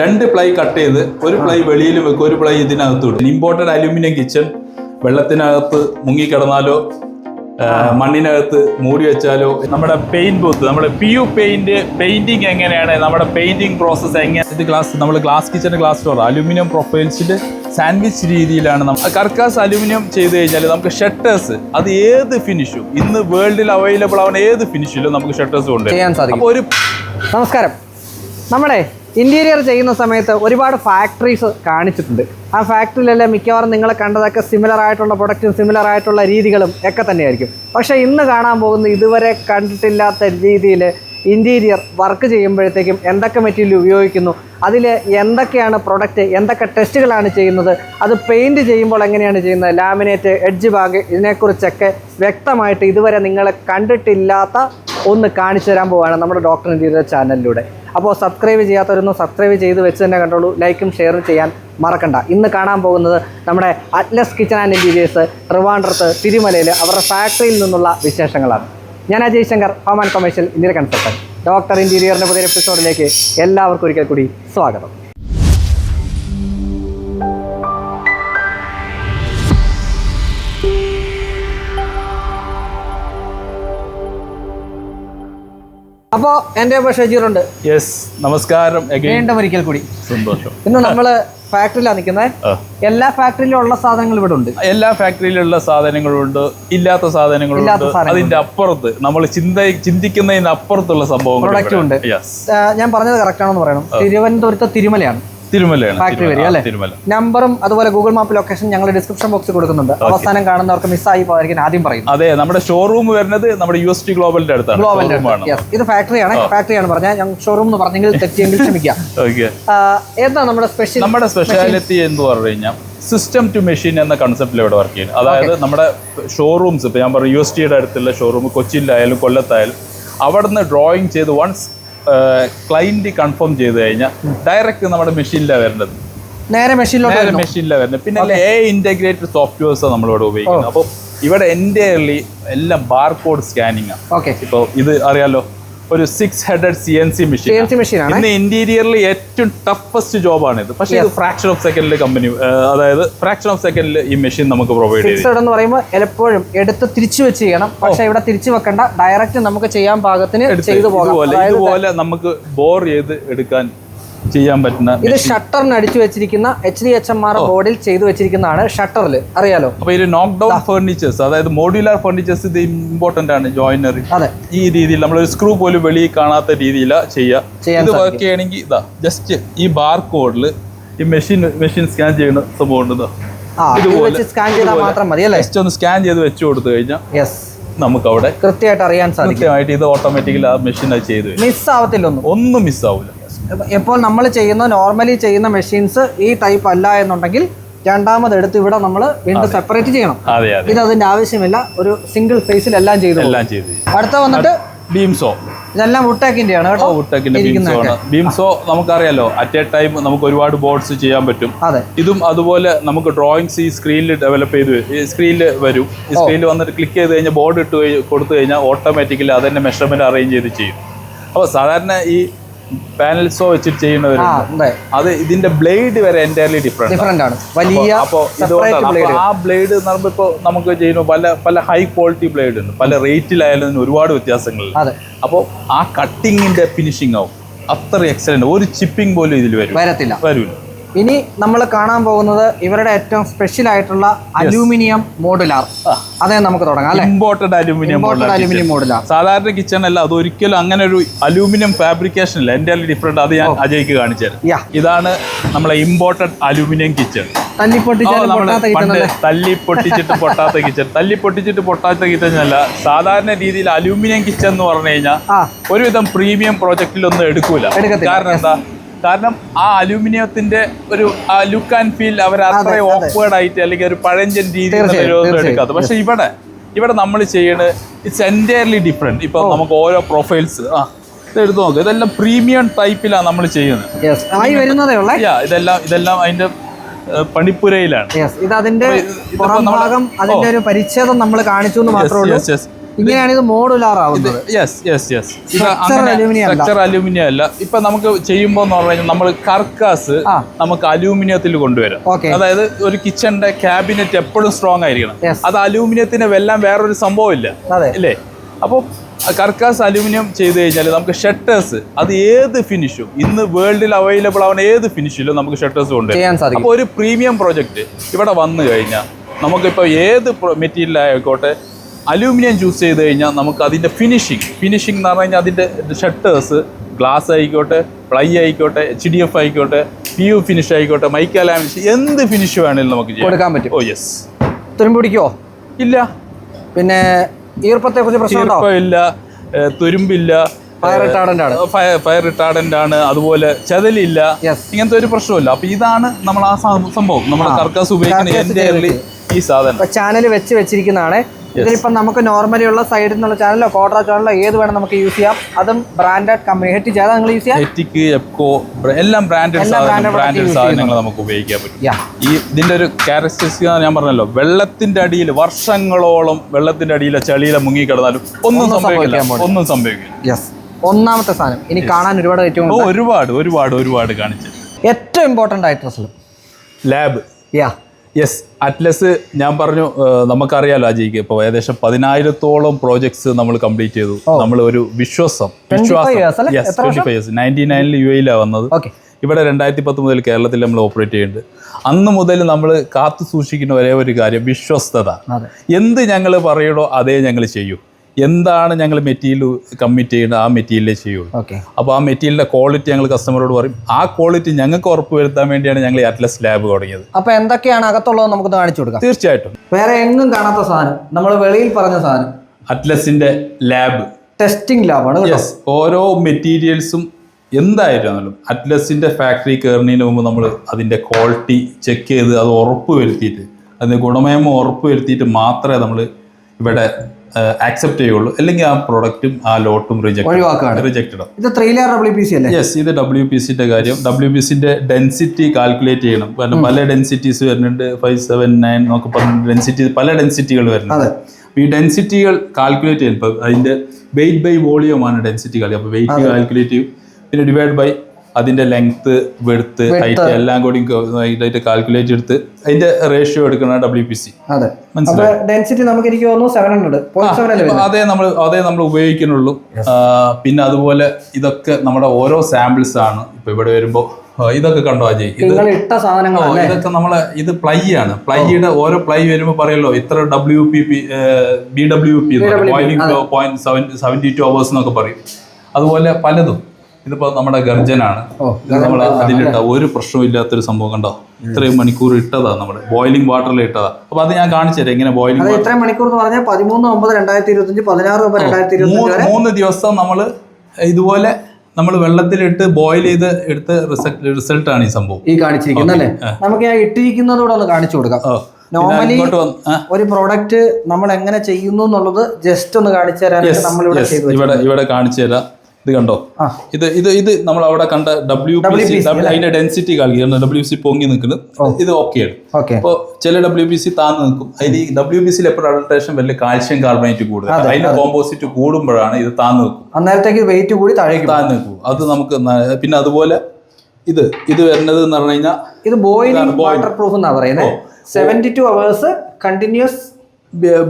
രണ്ട് ply cut ചെയ്ത് ഒരു പ്ലൈ വെളിയിൽ വെക്കും ഒരു പ്ലൈ ഇതിനകത്ത് വിടും ഇമ്പോർട്ടഡ് അലുമിനിയം കിച്ചൺ വെള്ളത്തിനകത്ത് മുങ്ങിക്കിടന്നാലോ മണ്ണിനകത്ത് മൂടി വെച്ചാലോ നമ്മുടെ പെയിന്റ് ബൂത്ത് നമ്മുടെ പി യു പെയിന്റ് പെയിന്റിങ് എങ്ങനെയാണ് നമ്മുടെ പെയിന്റിങ് പ്രോസസ്സ് എങ്ങനെ ഇത് ഗ്ലാസ് നമ്മൾ glass kitchen glass door aluminium പ്രൊഫൈൽസിൽ sandwich രീതിയിലാണ് നമ്മൾ കർക്കാസ് അലുമിനിയം ചെയ്ത് കഴിഞ്ഞാൽ നമുക്ക് ഷട്ടേഴ്സ് അത് ഏത് ഫിനിഷും ഇന്ന് വേൾഡിൽ അവൈലബിൾ ആവുന്ന ഏത് ഫിനിഷിലും നമുക്ക് ഷട്ടേഴ്സ് കൊണ്ട് ചെയ്യാൻ സാധിക്കും. ഒരു നമസ്കാരം. നമ്മുടെ ഇന്റീരിയർ ചെയ്യുന്ന സമയത്ത് ഒരുപാട് ഫാക്ടറീസ് കാണിച്ചിട്ടുണ്ട്. ആ ഫാക്ടറിയിലെല്ലാം മിക്കവാറും നിങ്ങൾ കണ്ടതൊക്കെ സിമിലർ ആയിട്ടുള്ള പ്രൊഡക്റ്റും സിമിലർ ആയിട്ടുള്ള രീതികളും ഒക്കെ തന്നെയായിരിക്കും. പക്ഷേ ഇന്ന് കാണാൻ പോകുന്ന ഇതുവരെ കണ്ടിട്ടില്ലാത്ത രീതിയിൽ ഇന്റീരിയർ വർക്ക് ചെയ്യുമ്പോഴത്തേക്കും എന്തൊക്കെ മെറ്റീരിയൽ ഉപയോഗിക്കുന്നു അതിൽ എന്തൊക്കെയാണ് പ്രൊഡക്റ്റ് എന്തൊക്കെ ടെസ്റ്റുകളാണ് ചെയ്യുന്നത് അത് പെയിന്റ് ചെയ്യുമ്പോൾ എങ്ങനെയാണ് ചെയ്യുന്നത് ലാമിനേറ്റ് എഡ്ജ് ബാഗ് ഇതിനെക്കുറിച്ചൊക്കെ വ്യക്തമായിട്ട് ഇതുവരെ നിങ്ങൾ കണ്ടിട്ടില്ലാത്ത ഒന്ന് കാണിച്ചു തരാൻ പോവാണ് നമ്മുടെ ഡോക്ടർ ഇന്ത്യയുടെ ചാനലിലൂടെ അപ്പോൾ സബ്സ്ക്രൈബ് ചെയ്യാത്തവരൊന്നും സബ്സ്ക്രൈബ് ചെയ്ത് വെച്ച് തന്നെ കണ്ടോളൂ. ലൈക്കും ഷെയറും ചെയ്യാൻ മറക്കണ്ട. ഇന്ന് കാണാൻ പോകുന്നത് നമ്മുടെ അറ്റ്ലസ് കിച്ചൺ ആൻഡ് ഇന്റീരിയേഴ്സ് ട്രിവാൻഡ്രത്ത് തിരുമലയിൽ അവരുടെ ഫാക്ടറിയിൽ നിന്നുള്ള വിശേഷങ്ങളാണ്. ഞാൻ Ajay Shankar home and commercial Indian consultant doctor ഇന്റീരിയറിന്റെ പുതിയ എപ്പിസോഡിലേക്ക് എല്ലാവർക്കും ഒരിക്കൽ കൂടി സ്വാഗതം. അപ്പോൾ എന്റെ ഷെജീറുണ്ട്. യെസ് നമസ്കാരം. വീണ്ടും ഒരിക്കൽ കൂടി. സന്തോഷം. ഇന്ന് നമ്മൾ ഫാക്ടറിയിലാണ് നിൽക്കുന്നത് എല്ലാ ഫാക്ടറിയിലും ഉള്ള സാധനങ്ങൾ ഇവിടെ ഉണ്ട്. എല്ലാ ഫാക്ടറിയിലുള്ള സാധനങ്ങളുണ്ട്. ഇല്ലാത്ത സാധനങ്ങളുണ്ട്. അതിന്റെ അപ്പുറത്ത് നമ്മൾ ചിന്ത ചിന്തിക്കുന്നതിന് അപ്പുറത്തുള്ള സംഭവങ്ങൾ ഉണ്ട്. ഞാൻ പറഞ്ഞത് കറക്റ്റ് ആണെന്ന് പറയണം. തിരുവനന്തപുരത്ത് തിരുമലയാണ്. ഫാക്ടറി വരിക അല്ലേ? തിരുമല. നമ്പറും അതുപോലെ ഗൂഗിൾ മാപ്പ് ലൊക്കേഷൻ ഞങ്ങൾ ഡിസ്ക്രിപ്ഷൻ ബോക്സിൽ കൊടുക്കുന്നുണ്ട്. അവസാനം കാണുന്നവർക്ക് മിസ്സായി പോകാതിരിക്കാൻ ആദ്യം പറയും. അതെ നമ്മുടെ ഷോറൂം വരുന്നത് നമ്മുടെ യു എസ് ടി ഗ്ലോബലിന്റെ അടുത്താണ്. ഗ്ലോബലിന്റെ ഷോറൂമാണ് ഇത് ഫാക്ടറിയാണ് ഫാക്ടറിയാണ് പറഞ്ഞാൽ ഞങ്ങൾ ഷോറൂം എന്ന് പറഞ്ഞെങ്കിൽ തെറ്റിയെങ്കിൽ ക്ഷമിക്കാം. എന്താ നമ്മുടെ സ്പെഷ്യൽ നമ്മുടെ സ്പെഷ്യാലിറ്റി എന്ന് പറഞ്ഞു കഴിഞ്ഞാൽ സിസ്റ്റം ടു മെഷീൻ എന്ന കൺസെപ്റ്റിൽ ഇവിടെ വർക്ക് ചെയ്യുന്നത് അതായത് നമ്മുടെ ഷോറൂംസ് ഇപ്പൊ ഞാൻ പറഞ്ഞു യു എസ് ടിയുടെ അടുത്തുള്ള ഷോറൂം കൊച്ചിയിലായാലും കൊല്ലത്തായാലും അവിടുന്ന് ഡ്രോയിങ് ചെയ്ത് വൺസ് ക്ലൈന്റ് കൺഫേം ചെയ്ത് കഴിഞ്ഞാൽ ഡയറക്റ്റ് നമ്മുടെ മെഷീനിലാണ് വരേണ്ടത്. നേരെ മെഷീനിലോട്ട് മെഷീനിലാണ് വരുന്നത് പിന്നെ എ ഇന്റഗ്രേറ്റഡ് സോഫ്റ്റ്വെയർസ് നമ്മളിവിടെ ഉപയോഗിക്കുന്നത്. അപ്പോൾ ഇവിടെ എന്റെ എല്ലാം ബാർകോഡ് സ്കാനിങ് ആണ് ഓക്കെ ഇപ്പോൾ ഇത് അറിയാലോ? ഒരു six headed C N C C machine N C machine ഇന്ന് ഇന്റീരിയറിൽ ഏറ്റവും ടഫസ്റ്റ് ജോബാണ് ഇത്. പക്ഷേ ഇത് ഫ്രാക്ഷൻ ഓഫ് സെക്കൻഡിൽ കമ്പനി അതായത് ഫ്രാക്ഷൻ ഓഫ് സെക്കൻഡിൽ ഈ മെഷീൻ നമുക്ക് പ്രൊവൈഡ് ചെയ്യും. എന്ന് പറയുമ്പോൾ എപ്പോഴും എടുത്ത് തിരിച്ചു വെച്ച് ചെയ്യണം. പക്ഷേ ഇവിടെ തിരിച്ചു വെക്കണ്ട. ഡയറക്റ്റ് നമുക്ക് ചെയ്യാൻ പാകത്തിന് ചെയ്തു പോകാം. ഇതുപോലെ നമുക്ക് ബോർ ചെയ്ത് എടുക്കാൻ ചെയ്യാൻ പറ്റുന്ന ഇത് ഷട്ടറിന് അടിച്ചു വെച്ചിരിക്കുന്ന H D H M R ബോർഡിൽ ചെയ്തു വെച്ചിരിക്കുന്നതാണ് ഷട്ടറിൽ അറിയാലോ? അപ്പൊ ഇത് നോക്ക് ഡൗൺ ഫർണിച്ചേഴ്സ് അതായത് മോഡുലാർ ഫർണിച്ചേഴ്സ് ഇത് ഇമ്പോർട്ടന്റ് ആണ് ജോയിനറി അതെ. ഈ രീതിയിൽ നമ്മൾ ഒരു സ്ക്രൂ പോലും വെളിയിൽ കാണാത്ത രീതിയിലാണ് ചെയ്യുക ഇത് വർക്ക് ചെയ്യണമെങ്കിൽ ഇതാ ജസ്റ്റ് ഈ ബാർ കോഡിൽ ഈ മെഷീൻ മെഷീൻ സ്കാൻ ചെയ്യുന്ന സംഭവം ഉണ്ട് ഇതുപോലെ- സ്കാൻ ചെയ്താൽ മാത്രം മതി അല്ലേ? ജസ്റ്റ് ഒന്ന് സ്കാൻ ചെയ്ത് വെച്ച് കൊടുത്തു കഴിഞ്ഞാൽ യെസ് നമുക്ക് അവിടെ കൃത്യമായിട്ട് അറിയാൻ സാധിക്കും. കൃത്യമായിട്ട് ഇത് ഓട്ടോമാറ്റിക്കലി ആ മെഷീൻ അത് ചെയ്തു മിസ് ആവത്തില്ല ഒന്നും. ഒന്നും മിസ്സാവില്ല ഇപ്പോൾ നമ്മൾ ചെയ്യുന്ന നോർമലി ചെയ്യുന്ന മെഷീൻസ് ഈ ടൈപ്പ് അല്ല എന്നുണ്ടെങ്കിൽ രണ്ടാമത് എടുത്ത് ഇവിടെ നമ്മൾ വീണ്ടും സെപ്പറേറ്റ് ചെയ്യണം. ഇത് അതിന്റെ ആവശ്യമില്ല. ഒരു സിംഗിൾ ഫേസിൽ എല്ലാം ചെയ്തു അടുത്ത വന്നിട്ട് ബീംസോ ഇതെല്ലാം വുട്ടാക്കിന്റെയാണ് കേട്ടോ. വുട്ടാക്കിന്റെ ബീംസോ ബീംസോ നമുക്കറിയാലോ അറ്റ് എ ടൈം നമുക്ക് ഒരുപാട് ബോർഡ്സ് ചെയ്യാൻ പറ്റും. ഇതും അതുപോലെ നമുക്ക് ഡ്രോയിങ്സ് ഈ സ്ക്രീനിൽ ഡെവലപ്പ് ചെയ്ത് ഈ സ്ക്രീനിൽ വരും. ഈ സ്ക്രീനിൽ വന്നിട്ട് ക്ലിക്ക് ചെയ്ത് കഴിഞ്ഞാൽ ബോർഡ് ഇട്ട് കൊടുത്തു കഴിഞ്ഞാൽ ഓട്ടോമാറ്റിക്കലി അതിന്റെ മെഷർമെന്റ് അറേഞ്ച് ചെയ്ത് ചെയ്യും. അപ്പോൾ സാധാരണ ഈ പാനൽസോ വെച്ചിട്ട് ആ ചെയ്യുന്നവരുണ്ട് അതെ ഇതിന്റെ ബ്ലേഡ് വരെ എന്റയർലി ഡിഫറെന്റ് ഡിഫറെന്റ് ആണ്. വലിയ അപ്പോൾ ഇതുകൊണ്ടാണ്. ആ ബ്ലേഡ് എന്ന് പറയുമ്പോൾ ഇപ്പോൾ നമുക്ക് ചെയ്യുന്ന പല പല ഹൈ ക്വാളിറ്റി ബ്ലേഡ് ഉണ്ട്. പല റേറ്റിലായാലും ഒരുപാട് വ്യത്യാസങ്ങളുണ്ട്. അതെ. അപ്പോൾ ആ കട്ടിങ്ങിന്റെ ഫിനിഷിംഗ് ആവും. അത്ര എക്സലന്റ് ഒരു ചിപ്പിംഗ് പോലും ഇതിൽ വരും വരത്തില്ല. വരൂല. ഇനി നമ്മൾ കാണാൻ പോകുന്നത് ഇവരുടെ ഏറ്റവും സ്പെഷ്യൽ ആയിട്ടുള്ള അലൂമിനിയം മോഡുലാർ. അതേ നമുക്ക് തുടങ്ങാം അല്ലെ? Imported aluminium imported aluminium modular. സാധാരണ കിച്ചൺ അല്ല അത് ഒരിക്കലും അങ്ങനെ ഒരു അലൂമിനിയം ഫാബ്രിക്കേഷൻ ഇല്ല. എന്റെ ഡിഫറെന്റ് അത് ഞാൻ അജയ്ക്ക് കാണിച്ചു തരാം. ഇതാണ് നമ്മളെ ഇമ്പോർട്ടഡ് അലൂമിനിയം കിച്ചൺ തല്ലി പൊട്ടിച്ചിട്ട് പൊട്ടാത്ത കിച്ചൺ തല്ലി പൊട്ടിച്ചിട്ട് പൊട്ടാത്ത കിച്ചൺ അല്ല. സാധാരണ രീതിയിൽ അലൂമിനിയം കിച്ചൺ എന്ന് പറഞ്ഞു കഴിഞ്ഞാൽ ഒരുവിധം പ്രീമിയം പ്രോജക്റ്റിലൊന്നും എടുക്കൂല. കാരണം എന്താ? കാരണം ആ അലൂമിനിയത്തിന്റെ ഒരു ലുക്ക് ആൻഡ് ഫീൽ അവർ അത്ര അതെ, അതെ. ഓക്വേർഡ് ആയിട്ട് അല്ലെങ്കിൽ ഒരു പഴഞ്ചൻ രീതിയിൽ എടുക്കാത്ത. പക്ഷെ ഇവിടെ ഇവിടെ നമ്മൾ ചെയ്യണത് ഇറ്റ്സ് എന്റയർലി ഡിഫറെന്റ് ഇപ്പൊ നമുക്ക് ഓരോ പ്രൊഫൈൽസ് ആ ഇതെടുത്ത് നോക്കുക നോക്ക്. ഇതെല്ലാം പ്രീമിയം ടൈപ്പിലാണ് നമ്മൾ ചെയ്യുന്നത്. ഇതെല്ലാം ഇതെല്ലാം അതിന്റെ പണിപ്പുരയിലാണ്. ഇത് അതിന്റെ പുറം ഭാഗം അതിന്റെ ഒരു പരിച്ഛേദം നമ്മൾ കാണിച്ചു എന്ന് മാത്രമേ ഉള്ളൂ. ഇങ്ങനെയാണ് ഇത് മോഡുലാർ ആവുന്നത് yes yes yes. Structure aluminium അല്ല. ഇപ്പൊ നമുക്ക് ചെയ്യുമ്പോൾ എന്ന് പറഞ്ഞു നമ്മൾ കർക്കാസ് നമുക്ക് അലൂമിനിയത്തിൽ കൊണ്ടുവരാം. അതായത് ഒരു കിച്ചണിന്റെ ക്യാബിനറ്റ് എപ്പോഴും സ്ട്രോങ് ആയിരിക്കണം. അത് അലൂമിനിയത്തിന് വെല്ലാൻ വേറൊരു സംഭവം ഇല്ല. അല്ലേ അപ്പോൾ കർക്കാസ് അലൂമിനിയം ചെയ്ത് കഴിഞ്ഞാൽ നമുക്ക് ഷട്ടേഴ്സ് അത് ഏത് ഫിനിഷും ഇന്ന് വേൾഡിൽ അവൈലബിൾ ആവുന്ന ഏത് ഫിനിഷിലും നമുക്ക് ഷട്ടേഴ്സ് കൊണ്ടുവരാം. അപ്പോൾ ഒരു പ്രീമിയം പ്രോജക്റ്റ് ഇവിടെ വന്നു കഴിഞ്ഞാൽ നമുക്കിപ്പോൾ ഏത് മെറ്റീരിയൽ ആയിക്കോട്ടെ അലൂമിനിയം ചൂസ് ചെയ്ത് കഴിഞ്ഞാൽ നമുക്ക് അതിന്റെ ഫിനിഷിങ് ഫിനിഷിംഗ് എന്ന് പറഞ്ഞു കഴിഞ്ഞാൽ അതിന്റെ ഷട്ടേഴ്സ് ഗ്ലാസ് ആയിക്കോട്ടെ പ്ലൈ ആയിക്കോട്ടെ എച്ച് ഡി എഫ് ആയിക്കോട്ടെ പി യു ഫിനിഷ് ആയിക്കോട്ടെ മൈക്കാലാമിഷ് എന്ത് ഫിനിഷ് വേണമെങ്കിലും നമുക്ക് കൊടുക്കാൻ പറ്റും. ഓ യെസ് തുരുമ്പ് പിടിക്കുമോ ഇല്ല. പിന്നെ ഈർപ്പത്തെ കുറിച്ച് പ്രശ്നമുണ്ടോ ഇല്ല തുരുമ്പില്ല ഫയർ റിട്ടാർഡന്റ് ആണ്. ഫയർ ഫയർ റിട്ടാർഡന്റ് ആണ് അതുപോലെ ചതലില്ല ഇങ്ങനത്തെ ഒരു പ്രശ്നമില്ല അപ്പൊ ഇതാണ് നമ്മൾ ആ സംഭവം. നമ്മൾ കർക്കാസ് ഉപയോഗിക്കുന്ന എന്റെ ഈ സാധനം. ചാനൽ വെച്ച് വെച്ചിരിക്കുന്നതാണ്. ഇതിലിപ്പം നമുക്ക് നോർമലി ഉള്ള സൈഡിൽ നിന്നുള്ള ചാനലോ കോട്ര ചാനലോ ഏത് വേണം നമുക്ക് യൂസ് ചെയ്യാം. അതും ബ്രാൻഡഡ് കമ്പനി ഹെറ്റി ചെയ്താൽ നിങ്ങൾ യൂസ് ചെയ്യാം? ഹെറ്റിക്ക് എപ്കോ എല്ലാം ബ്രാൻഡഡ് ബ്രാൻഡഡ് സാധനങ്ങൾ നമുക്ക് ഉപയോഗിക്കാൻ പറ്റും. ഈ ഇതിന്റെ ഒരു ക്യാരക്ടറിസ്റ്റിക് ഞാൻ പറഞ്ഞല്ലോ വെള്ളത്തിന്റെ അടിയിൽ വർഷങ്ങളോളം വെള്ളത്തിന്റെ അടിയിലെ ചളിയിലെ മുങ്ങി കിടന്നാലും ഒന്നും സംഭവിക്കില്ല. ഒന്നും സംഭവിക്കില്ല. യെസ് ഒന്നാമത്തെ സാധനം. ഇനി കാണാൻ ഒരുപാട് ഏറ്റവും ഒരുപാട് ഒരുപാട് ഒരുപാട് കാണിച്ചു ഏറ്റവും ഇമ്പോർട്ടന്റ് ആയിട്ട് ലാബ് യാ യെസ് അറ്റ്ലസ് ഞാൻ പറഞ്ഞു നമുക്കറിയാലോ അജയ്ക്ക്. ഇപ്പോൾ ഏകദേശം പതിനായിരത്തോളം പ്രോജക്ട്സ് നമ്മൾ കംപ്ലീറ്റ് ചെയ്തു. നമ്മൾ ഒരു വിശ്വാസം 25 years അല്ലേ? യെസ് എത്ര ട്വന്റി ഫൈവ് ഇയേഴ്സ് നയന്റി നയനിൽ യു എയിലാണ് വന്നത്. ഇവിടെ രണ്ടായിരത്തി പത്ത് മുതൽ കേരളത്തിൽ നമ്മൾ ഓപ്പറേറ്റ് ചെയ്യുന്നുണ്ട്. അന്ന് മുതൽ നമ്മൾ കാത്തു സൂക്ഷിക്കുന്ന ഒരേ ഒരു കാര്യം വിശ്വസ്തത. എന്ത് ഞങ്ങൾ പറയണോ അതേ ഞങ്ങൾ ചെയ്യൂ. എന്താണ് ഞങ്ങൾ മെറ്റീരിയൽ കമ്മിറ്റ് ചെയ്യുന്നത് ആ മെറ്റീരിയലേ ചെയ്യുള്ളൂ. അപ്പോൾ ആ മെറ്റീരിയലിന്റെ ക്വാളിറ്റി ഞങ്ങൾ കസ്റ്റമറോട് പറയും. ആ ക്വാളിറ്റി ഞങ്ങൾക്ക് ഉറപ്പ് വരുത്താൻ വേണ്ടിയാണ് ഞങ്ങൾ അറ്റ്ലസ് ലാബ് തുടങ്ങിയത്. അപ്പോൾ എന്തൊക്കെയാണ് അകത്തുള്ളത് നമുക്ക് കാണിച്ചു കൊടുക്കാം. തീർച്ചയായിട്ടും. വേറെ എങ്ങും കാണാത്ത സാധനം നമ്മൾ വെളിയിൽ പറഞ്ഞ സാധനം. അറ്റ്ലസിന്റെ ലാബ് ടെസ്റ്റിംഗ് ലാബാണ് യെസ് ഓരോ മെറ്റീരിയൽസും എന്തായിരുന്നാലും അറ്റ്ലസിന്റെ ഫാക്ടറി കയറുന്നതിന് മുമ്പ് നമ്മൾ അതിന്റെ ക്വാളിറ്റി ചെക്ക് ചെയ്ത് അത് ഉറപ്പ് വരുത്തിയിട്ട് അതിന്റെ ഗുണമേന്മ ഉറപ്പ് വരുത്തിയിട്ട് മാത്രമേ നമ്മൾ ഇവിടെ ആക്സെപ്റ്റ് ചെയ്യുള്ളൂ. അല്ലെങ്കിൽ ആ പ്രോഡക്റ്റും ആ ലോട്ടും റിജക്ട് റിജക്റ്റഡ് ഇത് three layer W P C അല്ലേ? യെസ് ഇത് ഡബ്ല്യു പി സിന്റെ കാര്യം. ഡബ്ല്യു പി സിന്റെ ഡെൻസിറ്റി കാൽക്കുലേറ്റ് ചെയ്യണം. കാരണം പല ഡെൻസിറ്റീസ് വരുന്നുണ്ട്. ഫൈവ് സെവൻ നയൻ എന്നൊക്കെ പറഞ്ഞ ഡെൻസിറ്റി പല ഡെൻസിറ്റികൾ വരുന്നുണ്ട്. ഈ ഡെൻസിറ്റികൾ കാൽക്കുലേറ്റ് ചെയ്യും ഇപ്പം അതിന്റെ വെയിറ്റ് ബൈ വോളിയം ആണ് ഡെൻസിറ്റി കളി. അപ്പോൾ വെയിറ്റ് കാൽക്കുലേറ്റ് ചെയ്യും. പിന്നെ ഡിവൈഡ് ബൈ അതിന്റെ ലെങ്ത് വെടുത്ത് ഹൈറ്റ് എല്ലാം കൂടി ഇതായിട്ട് കാൽക്കുലേറ്റ് എടുത്ത് അതിന്റെ റേഷ്യോ എടുക്കണ ഡബ്ല്യു പി സി ഡെൻസിറ്റി നമുക്ക് എനിക്ക് തോന്നുന്നു സെവൻ അതേ നമ്മൾ അതേ നമ്മൾ ഉപയോഗിക്കുന്നുള്ളൂ. പിന്നെ അതുപോലെ ഇതൊക്കെ നമ്മുടെ ഓരോ സാമ്പിൾസ് ആണ്. ഇപ്പൊ ഇവിടെ വരുമ്പോ ഇതൊക്കെ കണ്ടോ അജയ്? ഇട്ട ഓ, സാധനങ്ങളല്ലേ ഇതൊക്കെ നമ്മൾ ഇത് പ്ലൈ ആണ്. പ്ലൈയുടെ ഓരോ പ്ലൈ വരുമ്പോൾ പറയല്ലോ ഇത്ര W P P B W P point point seventy two hours എന്നൊക്കെ പറയും. അതുപോലെ പലതും. ഇതിപ്പോ നമ്മുടെ ഗർജനാണ്. നമ്മൾ അതിലിട്ട ഒരു പ്രശ്നവും ഇല്ലാത്തൊരു സംഭവം കണ്ടോ? ഇത്രയും മണിക്കൂർ ഇട്ടതാ നമ്മുടെ ബോയിലിംഗ് വാട്ടറിൽ ഇട്ടതാ. അപ്പൊ അത് ഞാൻ കാണിച്ചു തരാം ഇങ്ങനെ ബോയിലിംഗ് ഇത്രയും മണിക്കൂർ എന്ന് പറഞ്ഞാൽ പതിമൂന്ന് ഒമ്പത് രണ്ടായിരത്തി ഇരുപത്തഞ്ച് പതിനാറ് ഒമ്പത് രണ്ടായിരത്തി ഇരുപത്തഞ്ച് മൂന്ന് ദിവസം നമ്മൾ ഇതുപോലെ നമ്മൾ വെള്ളത്തിലിട്ട് ബോയിൽ ചെയ്ത് എടുത്ത റിസൾട്ട് ആണ് ഈ സംഭവം. ഈ കാണിച്ചിരിക്കുന്നത് അല്ലേ? നമുക്ക് ആ ഇട്ടിരിക്കുന്നതോടെ ഒന്ന് കാണിച്ചു കൊടുക്കാം. നോർമലി ഒരു പ്രോഡക്റ്റ് നമ്മൾ എങ്ങനെ ചെയ്യുന്നു എന്നുള്ളത് ജസ്റ്റ് ഒന്ന് കാണിച്ചു തരാനാണ് നമ്മളിവിടെ ഇവിടെ ഇവിടെ കാണിച്ചു തരാം. ഇത് കണ്ടോ? ഇത് ഇത് ഇത് നമ്മൾ അവിടെ കണ്ട ഡബ്ല്യു അതിന്റെ ഡെൻസിറ്റി കാണിക്കുന്നത് ഡബ്ല്യു സി പൊങ്ങി നിൽക്കുന്നത്. ഇത് ഓക്കെയാണ് ആണ്. അപ്പോൾ ചില ഡബ്ല്യു ബി സി താന്ന് നിൽക്കും. അതിൽ ഈ ഡബ്ല്യു ബി സിയിൽ എപ്പോഴും അൾട്രേഷൻ വലിയ കാൽഷ്യം കാർബണേറ്റ് കൂടുതൽ അതിന്റെ കോമ്പോസിറ്റ് കൂടുമ്പോഴാണ് ഇത് താന്ന് നിൽക്കും. അന്നേരത്തേക്ക് വെയിറ്റ് കൂടി താഴേക്ക് താന്ന് നിൽക്കും. അത് നമുക്ക് പിന്നെ അതുപോലെ ഇത് ഇത് വരുന്നത് എന്ന് പറഞ്ഞു കഴിഞ്ഞാൽ ഇത് ബോയിലിംഗ് വാട്ടർ പ്രൂഫ് എന്നാ പറയുന്നത് seventy two hours continuous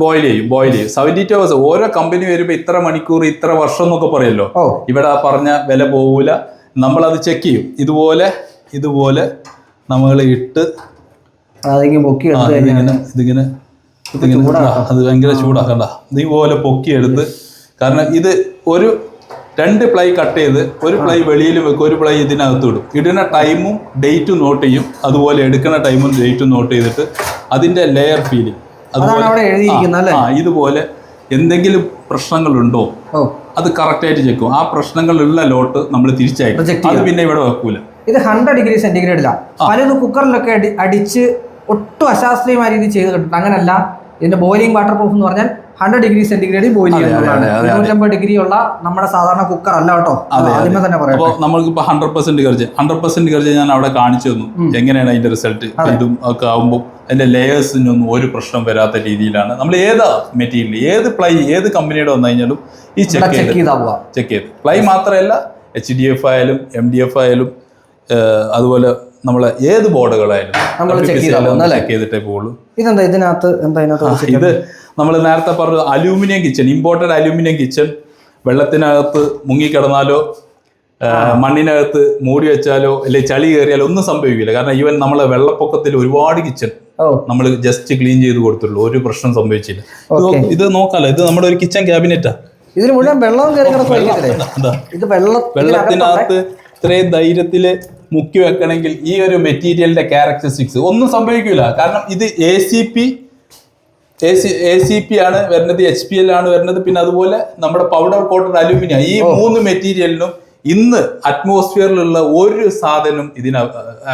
boil ചെയ്യും ബോയിൽ ചെയ്യും. സെവന്റി ടു അവേഴ്സ് ഓരോ കമ്പനി വരുമ്പോൾ ഇത്ര മണിക്കൂർ ഇത്ര വർഷം എന്നൊക്കെ പറയല്ലോ. ഇവിടെ പറഞ്ഞ വില പോകൂല നമ്മളത് ചെക്ക് ചെയ്യും. ഇതുപോലെ ഇതുപോലെ നമ്മൾ ഇട്ട് ഇതിങ്ങനെ ഇതിങ്ങനെ ഇതിങ്ങനെ അത് ഭയങ്കര ചൂടാക്കണ്ട ഇതുപോലെ പൊക്കി എടുത്ത്. കാരണം ഇത് ഒരു രണ്ട് പ്ലൈ കട്ട് ചെയ്ത് ഒരു പ്ലൈ വെളിയിൽ വെക്കും ഒരു പ്ലൈ ഇതിനകത്ത് ഇടും. ഇടുന്ന ടൈമും ഡേറ്റും നോട്ട് ചെയ്യും. അതുപോലെ എടുക്കുന്ന ടൈമും ഡേറ്റും നോട്ട് ചെയ്തിട്ട് അതിന്റെ ലെയർ ഫീലിംഗ് അല്ലേ? ഇതുപോലെ എന്തെങ്കിലും പ്രശ്നങ്ങളുണ്ടോ? അത് കറക്റ്റായിട്ട് ചെക്കും ആ പ്രശ്നങ്ങളുള്ള ലോട്ട് നമ്മൾ തിരിച്ചയക്കും അത് പിന്നെ ഇവിടെ വെക്കൂല. ഇത് ഹൺഡ്രഡ് ഡിഗ്രി സെന്റിഗ്രേഡിലാണ് പലതും കുക്കറിലൊക്കെ അടി അടിച്ച് ഒട്ടും അശാസ്ത്രീയമായ രീതിയിൽ ചെയ്ത് കിട്ടും. അങ്ങനല്ല. ഇതിന്റെ ബോയിലിംഗ് വാട്ടർ പ്രൂഫ് എന്ന് പറഞ്ഞാൽ ഹൺഡ്രഡ് ഡിഗ്രി സെന്റിഗ്രേഡിൽ ബോയിൽ ചെയ്യുന്നത് ഡിഗ്രി ഉള്ള നമ്മുടെ സാധാരണ കുക്കർ അല്ല കേട്ടോ. ആദ്യമേ തന്നെ പറയാം അപ്പോൾ ഹൺഡ്രഡ് പെർസെന്റ് കറിച്ച് ഹൺഡ്രഡ് പെർസെന്റ് കറിച്ച് ഞാൻ അവിടെ കാണിച്ചു തന്നു. എങ്ങനെയാണ് അതിന്റെ റിസൾട്ട് ഇതും ഒക്കെ ആകുമ്പോൾ അതിന്റെ ലേയേഴ്സിനൊന്നും ഒരു പ്രശ്നം വരാത്ത രീതിയിലാണ്. നമ്മൾ ഏത് മെറ്റീരിയൽ ഏത് പ്ലൈ ഏത് കമ്പനിയുടെ വന്നു കഴിഞ്ഞാലും ഈ ചെക്ക് ചെക്ക് ചെയ്ത് ചെക്ക് ചെയ്ത്. പ്ലൈ മാത്രമല്ല എച്ച് ഡി എഫ് ആയാലും എം ഡി എഫ് ആയാലും അതുപോലെ നമ്മളെ ഏത് ബോർഡുകളായാലും നമ്മൾ ചെക്ക് ചെയ്തിട്ടേ പോകുള്ളൂ ഇതെന്താ ഇതിനകത്ത് എന്താ ഇത് നമ്മൾ നേരത്തെ പറഞ്ഞു aluminium kitchen imported aluminium kitchen വെള്ളത്തിനകത്ത് മുങ്ങിക്കിടന്നാലോ മണ്ണിനകത്ത് മൂടി വെച്ചാലോ അല്ലെങ്കിൽ ചളി കയറിയാലോ ഒന്നും സംഭവിക്കില്ല. കാരണം ഈവൻ നമ്മളെ വെള്ളപ്പൊക്കത്തിൽ ഒരുപാട് കിച്ചൺ നമ്മൾ ജസ്റ്റ് ക്ലീൻ ചെയ്ത് കൊടുത്തുള്ളൂ ഒരു പ്രശ്നം സംഭവിച്ചില്ല. ഇത് നോക്കാലോ. ഇത് നമ്മുടെ ഒരു കിച്ചൺ ക്യാബിനറ്റാ ഇതിന് മുഴുവൻ വെള്ളവും കയറി കിടക്കുമായിരിക്കത്തില്ലേ ഇത് വെള്ളം വെള്ളത്തിനകത്ത് ഇത്രയും ധൈര്യത്തിൽ മുക്കി വെക്കണമെങ്കിൽ ഈ ഒരു മെറ്റീരിയലിന്റെ ക്യാരക്ടറിസ്റ്റിക്സ് ഒന്നും സംഭവിക്കില്ല കാരണം ഇത് A C P A C A C P ആണ് വരുന്നത് എച്ച് പി എൽ ആണ് വരുന്നത് പിന്നെ അതുപോലെ നമ്മുടെ പൗഡർ കോട്ടർ അലൂമിനിയം ഈ മൂന്ന് മെറ്റീരിയലിനും ഇന്ന് അറ്റ്മോസ്ഫിയറിലുള്ള ഒരു സാധനം ഇതിന്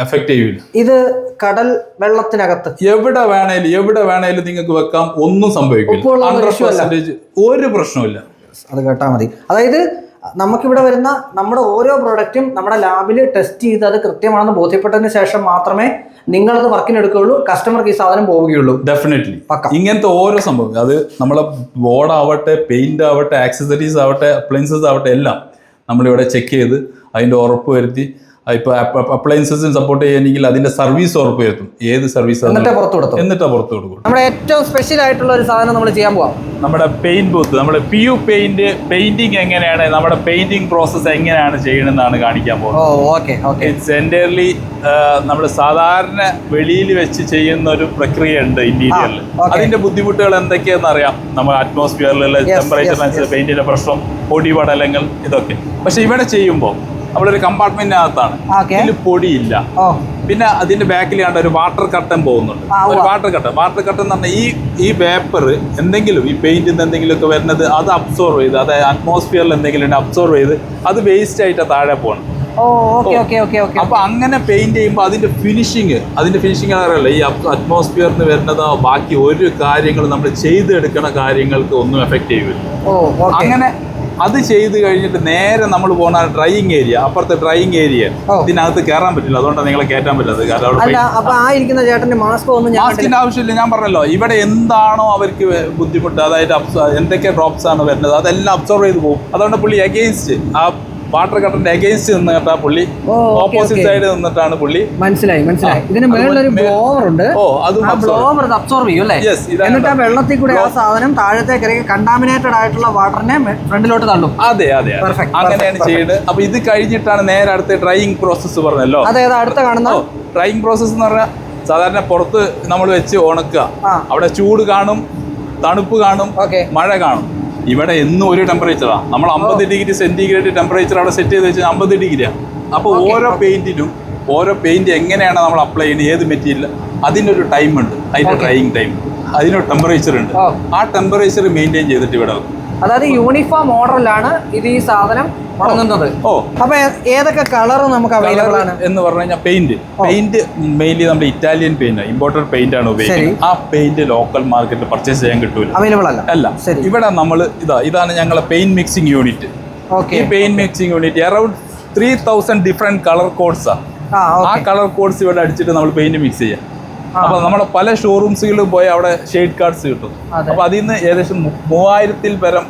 എഫക്റ്റ് ചെയ്യൂല. ഇത് കടൽ വെള്ളത്തിനകത്ത്. എവിടെ വേണേലും എവിടെ വേണേലും നിങ്ങൾക്ക് വെക്കാം ഒന്നും സംഭവിക്കില്ല ഉപ്പുവെള്ളം ഒരു പ്രശ്നവും ഇല്ല ഒരു പ്രശ്നമില്ല അത് കേട്ടാൽ മതി. അതായത് നമുക്കിവിടെ വരുന്ന നമ്മുടെ ഓരോ പ്രോഡക്റ്റും നമ്മുടെ ലാബിൽ ടെസ്റ്റ് ചെയ്ത് അത് കൃത്യമാണെന്ന് ബോധ്യപ്പെട്ടതിന് ശേഷം മാത്രമേ നിങ്ങളത് വർക്കിന് എടുക്കുകയുള്ളൂ കസ്റ്റമർക്ക് ഈ സാധനം പോവുകയുള്ളൂ ഡെഫിനറ്റ്ലി. ഇങ്ങനത്തെ ഓരോ സംഭവം അത് നമ്മളെ ബോർഡ് ആവട്ടെ പെയിന്റ് ആവട്ടെ ആക്സസറീസ് ആവട്ടെ അപ്ലയൻസസ് ആവട്ടെ എല്ലാം നമ്മളിവിടെ ചെക്ക് ചെയ്ത് അതിന്റെ ഉറപ്പ് വരുത്തി ഇപ്പൊ അപ്ലയൻസസിന് സപ്പോർട്ട് ചെയ്യണമെങ്കിൽ അതിന്റെ സർവീസ് ഉറപ്പ് വരുത്തും ഏത് സർവീസ് എന്നിട്ട് പുറത്തു കൊടുത്തു എന്നിട്ടാ പുറത്തു കൊടുക്കും. നമ്മുടെ ഏറ്റവും സ്പെഷ്യൽ ആയിട്ടുള്ള ഒരു സാധനം നമ്മൾ ചെയ്യാൻ പോവാം. നമ്മുടെ പെയിന്റ് ബൂത്ത് നമ്മുടെ പി യു പെയിന്റ് പെയിന്റിംഗ് എങ്ങനെയാണ് നമ്മുടെ പെയിന്റിംഗ് പ്രോസസ് എങ്ങനെയാണ് ചെയ്യണമെന്നാണ് കാണിക്കാൻ പോകുന്നത്. Centrally okay okay. It's entirely നമ്മൾ സാധാരണ വെളിയിൽ വെച്ച് ചെയ്യുന്ന ഒരു പ്രക്രിയ ഉണ്ട് ഇന്റീരിയറിൽ അതിന്റെ ബുദ്ധിമുട്ടുകൾ എന്തൊക്കെയാണെന്ന് അറിയാം. നമ്മൾ അറ്റ്മോസ്ഫിയറിലുള്ള ടെമ്പറേച്ചർ അനുസരിച്ച് പെയിന്റിന്റെ പ്രശ്നം പൊടി പടലങ്ങൾ ഇതൊക്കെ. പക്ഷെ ഇവിടെ ചെയ്യുമ്പോൾ നമ്മളൊരു കമ്പാർട്ട്മെന്റിനകത്താണ്. Okay. ഇതിൽ പൊടിയില്ല. പിന്നെ അതിന്റെ ബാക്കിൽ കണ്ട ഒരു വാട്ടർ കട്ടൻ പോകുന്നുണ്ട്. ഒരു വാട്ടർ കട്ടൻ വാട്ടർ കട്ടൻ എന്ന് പറഞ്ഞാൽ ഈ ഈ വേപ്പർ എന്തെങ്കിലും ഈ പെയിന്റിൽ നിന്ന് എന്തെങ്കിലും ഒക്കെ വരുന്നത് അത് അബ്സോർവ് ചെയ്ത് അത് അറ്റ്മോസ്ഫിയറിൽ എന്തെങ്കിലും അബ്സോർവ് ചെയ്ത് അത് വേസ്റ്റ് ആയിട്ട് താഴെ പോകണം. അപ്പൊ അങ്ങനെ പെയിന്റ് ചെയ്യുമ്പോൾ അതിന്റെ ഫിനിഷിങ് അതിന്റെ ഫിനിഷിങ് അറിയില്ല ഈ അറ്റ്മോസ്ഫിയറിൽ നിന്ന് വരുന്നതോ ബാക്കി ഒരു കാര്യങ്ങൾ നമ്മൾ ചെയ്തെടുക്കണ കാര്യങ്ങൾക്ക് ഒന്നും എഫക്ട് ചെയ്യില്ല അങ്ങനെ അത് ചെയ്ത് കഴിഞ്ഞിട്ട് നേരെ നമ്മൾ പോകുന്ന ഡ്രൈയിങ് ഏരിയ അപ്പുറത്തെ ഡ്രൈയിങ് ഏരിയ. ഇതിനകത്ത് കയറാൻ പറ്റില്ല. അതുകൊണ്ടാണ് നിങ്ങളെ കയറ്റാൻ പറ്റില്ല. കാരണം ചേട്ടന്റെ മാസ്ക്. മാസ്കിന്റെ ആവശ്യമില്ല. ഞാൻ പറഞ്ഞല്ലോ ഇവിടെ എന്താണോ അവർക്ക് ബുദ്ധിമുട്ട് അതായത് എന്തൊക്കെ ഡ്രോപ്സ് ആണ് വരുന്നത് അതെല്ലാം അബ്സോർവ് ചെയ്ത് പോകും. അതുകൊണ്ട് പുള്ളി അഗെയിൻസ്റ്റ് ആ വാട്ടർ കട്ടറിന്റെ അഗേൻസ്റ്റ് നിന്നിട്ടാ പുള്ളി. ഓപ്പോസിറ്റ് സൈഡ് നിന്നിട്ടാണ് പുള്ളി. മനസ്സിലായി മനസ്സിലായി. ഇതിന് മേളിലൊരു ബ്ലോവർ ഉണ്ട്. ഓ അത് ബ്ലോവർ ഇത് അബ്സോർവ് ചെയ്യും അല്ലേ? എന്നിട്ട് ആ വെള്ളത്തിൽ കൂടെ ആ സാധനം താഴത്തേക്ക് ഇറങ്ങി കണ്ടാമിനേറ്റഡ് ആയിട്ടുള്ള വാട്ടറിനെ ഫ്രണ്ടിലോട്ട് തള്ളും. അതെ അതെ പെർഫെക്റ്റ് അങ്ങനെയാണ് ചെയ്യുന്നത് അപ്പൊ ഇത് കഴിഞ്ഞിട്ടാണ് നേരെ അടുത്ത ഡ്രൈയിങ് പ്രോസസ്സ് പറഞ്ഞല്ലോ. അതെ അടുത്ത കാണുന്ന ഡ്രൈയിങ് പ്രോസസ്സ് എന്ന് പറഞ്ഞാൽ സാധാരണ പുറത്ത് നമ്മൾ വെച്ച് ഉണക്കുക. അവിടെ ചൂട് കാണും തണുപ്പ് കാണും മഴ കാണും. ഇവിടെ എന്നും ഒരു ടെമ്പറേച്ചറാണ് നമ്മൾ അമ്പത് ഡിഗ്രി സെന്റിഗ്രേഡ് ടെമ്പറേച്ചർ അവിടെ സെറ്റ് ചെയ്ത് വെച്ചാൽ അമ്പത് ഡിഗ്രിയാണ് അപ്പോൾ ഓരോ പെയിന്റിനും ഓരോ പെയിന്റ് എങ്ങനെയാണ് നമ്മൾ അപ്ലൈ ചെയ്യുന്നത് ഏത് മെറ്റീരിയൽ അതിനൊരു ടൈം ഉണ്ട്. അതിന്റെ Okay. ഡ്രൈയിങ് ടൈം അതിനൊരു ടെമ്പറേച്ചർ ഉണ്ട്. ആ ടെമ്പറേച്ചർ മെയിന്റെയിൻ ചെയ്തിട്ട് ഇവിടെ വെക്കും. അതായത് യൂണിഫോം ഓർഡറിലാണ് ഇത് ഈ സാധനം ഉണങ്ങുന്നത്. ഓ. അപ്പൊ ഏതൊക്കെ കളർ നമുക്ക് അവൈലബിൾ ആണ്? എന്ന് പറഞ്ഞു കഴിഞ്ഞാൽ പെയിന്റ് പെയിന്റ് മെയിൻലി നമ്മുടെ ഇറ്റാലിയൻ പെയിന്റ് ഇമ്പോർട്ടഡ് പെയിന്റ് ആണ് ഉപയോഗിക്കുന്നത്. ആ പെയിന്റ് ലോക്കൽ മാർക്കറ്റിൽ പർച്ചേസ് ചെയ്യാൻ കിട്ടൂല. അവൈലബിൾ അല്ല. അല്ല. ഇവിടെ നമ്മൾ ഇതാ ഇതാണ് ഞങ്ങളെ പെയിന്റ് മിക്സിംഗ് യൂണിറ്റ് ഈ paint mixing unit around three thousand different colour codes ആ. കളർ കോഡ്സ് ഇവിടെ അടിച്ചിട്ട് നമ്മൾ പെയിന്റ് മിക്സ് ചെയ്യാം. അപ്പൊ നമ്മുടെ പല ഷോറൂംസുകളിലും പോയി അവിടെ ഷെയ്ഡ് കാർഡ്സ് കിട്ടും. അപ്പൊ അതിൽ നിന്ന് ഏകദേശം മൂവായിരത്തിൽ പരം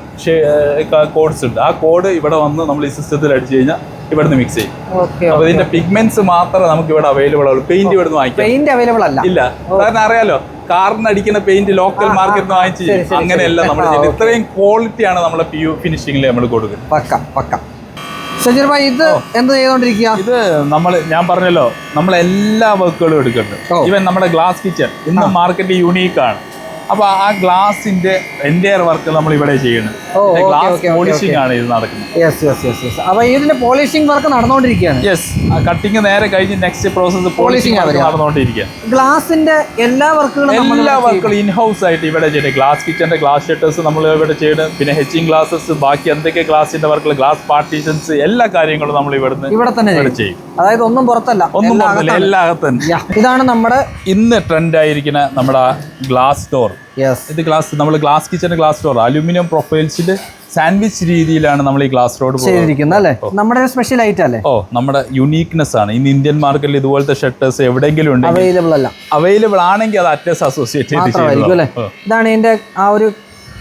കോഡ്സ് ഉണ്ട്. ആ കോഡ് ഇവിടെ വന്ന് നമ്മൾ ഈ സിസ്റ്റത്തിൽ അടിച്ചു കഴിഞ്ഞാൽ ഇവിടുന്ന് മിക്സ് ചെയ്യും. അപ്പൊ ഇതിന്റെ പിഗ്മെന്റ്സ് മാത്രമേ നമുക്ക് ഇവിടെ അവൈലബിൾ ആവുള്ളൂ പെയിന്റ് ഇവിടെ നിന്ന് വാങ്ങിക്കാം. പെയിന്റ് അവൈലബിൾ അല്ല. ഇല്ല. കാരണം അറിയാലോ കാറിന് അടിക്കുന്ന പെയിന്റ് ലോക്കൽ മാർക്കറ്റിൽ നിന്ന് വാങ്ങിച്ച്. അങ്ങനെയല്ല നമ്മൾ ആ, ക്വാളിറ്റി ആണ് ഇത്രയും ക്വാളിറ്റിയാണ് നമ്മളെ പി യു ഫിനിഷിംഗിൽ നമ്മൾ കൊടുക്കുന്നത്. പക്ക പക്ക. ഷജീർ ഭായി ഇത് എന്ത് ചെയ്തോണ്ടിരിക്കുക ഇത് നമ്മൾ ഞാൻ പറഞ്ഞല്ലോ നമ്മൾ എല്ലാ വർക്കുകളും എടുക്കുന്നുണ്ട്. ഇവൻ ഈവൻ നമ്മുടെ ഗ്ലാസ് കിച്ചൺ ഇന്ന് മാർക്കറ്റ് യൂണീക്ക് ആണ്. അപ്പൊ ആ ഗ്ലാസിന്റെ എന്റയർ വർക്ക് നമ്മൾ ഇവിടെ ചെയ്യുന്നത് ഗ്ലാസ് പോളിഷിംഗ് ആണ് ഇത് നടക്കുന്നത്. അപ്പൊ ഇതിന്റെ പോളിഷിംഗ് വർക്ക് നടന്നുകൊണ്ടിരിക്കുകയാണ്. യെസ് കട്ടിങ് നേരെ കഴിഞ്ഞ് നെക്സ്റ്റ് പ്രോസസ് പോളിഷിംഗ് നടന്നുകൊണ്ടിരിക്കുകയാണ്. നടന്നുകൊണ്ടിരിക്കുക. ഗ്ലാസിന്റെ എല്ലാ വർക്കുകളും എല്ലാ വർക്കുകളും ഇൻ ഹൗസ് ആയിട്ട് ഇവിടെ ചെയ്യുന്നത് ഗ്ലാസ് കിച്ചന്റെ ഗ്ലാസ് ഷട്ടേഴ്സ് നമ്മൾ ഇവിടെ ചെയ്യുന്നത് പിന്നെ ഹെച്ചിങ് ഗ്ലാസസ് ബാക്കി എന്തൊക്കെ ഗ്ലാസിന്റെ വർക്കുകൾ ഗ്ലാസ് പാർട്ടീഷൻസ് എല്ലാ കാര്യങ്ങളും നമ്മൾ ഇവിടുന്ന് ഇവിടെ തന്നെ ചെയ്യും. അതായത് ഒന്നും പുറത്തല്ല. ഒന്നും പുറത്തല്ല എല്ലാ ഇതാണ് നമ്മുടെ ഇന്ന് ട്രെൻഡ് ആയിരിക്കുന്ന നമ്മുടെ ഗ്ലാസ് ഡോർ ഇത് ഗ്ലാസ് നമ്മൾ glass kitchen glass door aluminium പ്രൊഫൈൽസിൽ sandwich രീതിയിലാണ് നമ്മൾ ഈ ഗ്ലാസ് ഡോർ ചെയ്തിരിക്കുന്നത് അല്ലേ? നമ്മുടെ സ്പെഷ്യൽ ഐറ്റം അല്ലേ? ഓ നമ്മുടെ യുണീക്നെസ് ആണ്. ഇന്ന് ഇന്ത്യൻ മാർക്കറ്റിൽ ഇതുപോലത്തെ ഷർട്ടേഴ്സ് എവിടെയെങ്കിലും ഉണ്ടെങ്കിൽ അവൈലബിൾ അല്ല. അവൈലബിൾ ആണെങ്കിൽ അത് അറ്റസ് അസോസിയേറ്റ് ഇതാണ് ഇതിന്റെ ആ ഒരു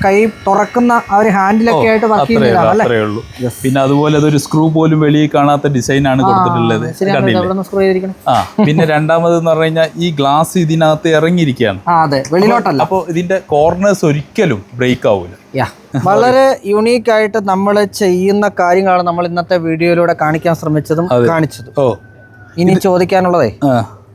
കൈ തുറക്കുന്ന ആ ഒരു ഹാൻഡിലൊക്കെ ആയിട്ട് വർക്ക് അത്രേ ഉള്ളൂ, പിന്നെ അതുപോലെ അതൊരു സ്ക്രൂ പോലും വെളിയിൽ കാണാത്ത ഡിസൈൻ ആണ് കൊടുത്തിട്ടുള്ളത്. കണ്ടില്ലേ? ആ പിന്നെ രണ്ടാമത് എന്ന് പറഞ്ഞു കഴിഞ്ഞാൽ ഈ ഗ്ലാസ് ഇതിനകത്ത് ഇറങ്ങിയിരിക്കുകയാണ്. അതെ. വെളിയിലോട്ടല്ല. അപ്പോൾ ഇതിന്റെ കോർണേഴ്സ് ഒരിക്കലും ബ്രേക്ക് ആവൂല. വളരെ യുണീക്ക് ആയിട്ട് നമ്മൾ ചെയ്യുന്ന കാര്യങ്ങളാണ് നമ്മൾ ഇന്നത്തെ വീഡിയോയിലൂടെ കാണിക്കാൻ ശ്രമിച്ചതും കാണിച്ചതും. ഓ. ഇനി ചോദിക്കാനുള്ളതേ?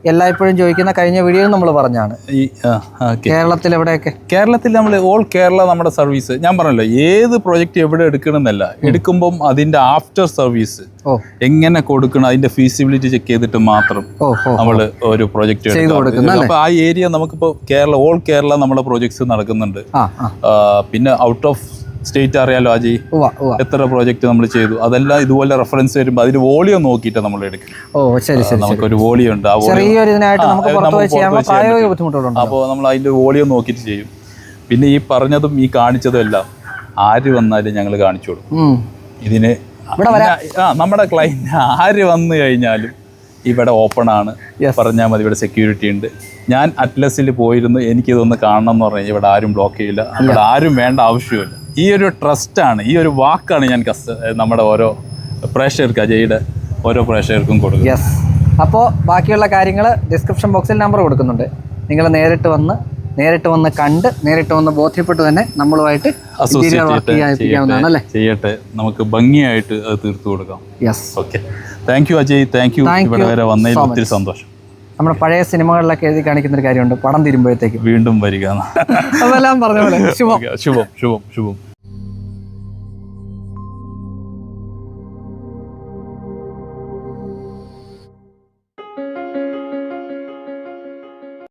എല്ലായ്പ്പോഴും ചോദിക്കുന്ന കഴിഞ്ഞ വീഡിയോ നമ്മൾ പറഞ്ഞാണ്. ഈ ആ ഓക്കെ. കേരളത്തിൽ എവിടെയൊക്കെ? കേരളത്തിൽ നമ്മൾ ഓൾ കേരള നമ്മുടെ സർവീസ്. ഞാൻ പറഞ്ഞല്ലോ ഏത് പ്രോജക്റ്റ് എവിടെ എടുക്കണമെന്നല്ല. എടുക്കുമ്പം അതിന്റെ ആഫ്റ്റർ സർവീസ്. ഓ. എങ്ങനെ കൊടുക്കണം അതിന്റെ ഫീസിബിലിറ്റി ചെക്ക് ചെയ്തിട്ട് മാത്രം ഓ ഓ നമ്മൾ ഒരു പ്രോജക്റ്റ് അപ്പൊ ആ ഏരിയ നമുക്കിപ്പോ കേരള ഓൾ കേരള നമ്മുടെ പ്രോജക്ട്സ് നടക്കുന്നുണ്ട്. ആ ആ. ആ, പിന്നെ ഔട്ട് ഓഫ് സ്റ്റേറ്റ് അറിയാലോ അജയ് എത്ര പ്രോജക്റ്റ് നമ്മൾ ചെയ്തു? അതെല്ലാം ഇതുപോലെ റെഫറൻസ് വരുമ്പോൾ അതിന് വോളിയം നോക്കിയിട്ട് നമ്മൾ എടുക്കും. ഓ ശരി ശരി നമുക്കൊരു വോളിയം ഉണ്ട്. ആ വോളിയം അപ്പോൾ നമ്മൾ അതിന്റെ വോളിയം നോക്കിയിട്ട് ചെയ്യും. പിന്നെ ഈ പറഞ്ഞതും ഈ കാണിച്ചതും എല്ലാം ആര് വന്നാലും ഞങ്ങൾ കാണിച്ചു കൊടുക്കും. ഇതിന് ആ നമ്മുടെ ക്ലൈന്റ് ആര് വന്നു കഴിഞ്ഞാലും ഇവിടെ ഓപ്പൺ ആണ്. പറഞ്ഞാൽ മതി ഇവിടെ സെക്യൂരിറ്റി ഉണ്ട്. ഞാൻ അറ്റ്ലസിൽ പോയിരുന്നു എനിക്കിതൊന്ന് കാണണം എന്ന് പറഞ്ഞു ഇവിടെ ആരും ബ്ലോക്ക് ചെയ്യില്ല. ഇവിടെ ആരും വേണ്ട ആവശ്യമില്ല ഈ ഒരു ട്രസ്റ്റാണ് ഈ ഒരു വാക്കാണ് ഞാൻ കസ്റ്റ നമ്മുടെ ഓരോ പ്രേക്ഷകർക്ക് അജയുടെ ഓരോ പ്രേക്ഷകർക്കും കൊടുക്കും യെസ് അപ്പോൾ ബാക്കിയുള്ള കാര്യങ്ങൾ ഡിസ്ക്രിപ്ഷൻ ബോക്സിൽ നമ്പർ കൊടുക്കുന്നുണ്ട്. നിങ്ങൾ നേരിട്ട് വന്ന് നേരിട്ട് വന്ന് കണ്ട് നേരിട്ട് വന്ന് ബോധ്യപ്പെട്ട് തന്നെ നമ്മളുമായിട്ട് ചെയ്യട്ടെ നമുക്ക് ഭംഗിയായിട്ട് അത് തീർത്തു കൊടുക്കാം. Yes okay thank you Ajay. Thank you ഇവിടെ വരെ വന്നതിൽ ഒത്തിരി സന്തോഷം. നമ്മുടെ പഴയ സിനിമകളിലൊക്കെ എഴുതി കാണിക്കുന്ന ഒരു കാര്യമുണ്ട്. പടം തീരുമ്പോഴത്തേക്ക്. വീണ്ടും വരിക. അതെല്ലാം പറഞ്ഞ പോലെ. ശുഭം. ശുഭം ശുഭം ശുഭം.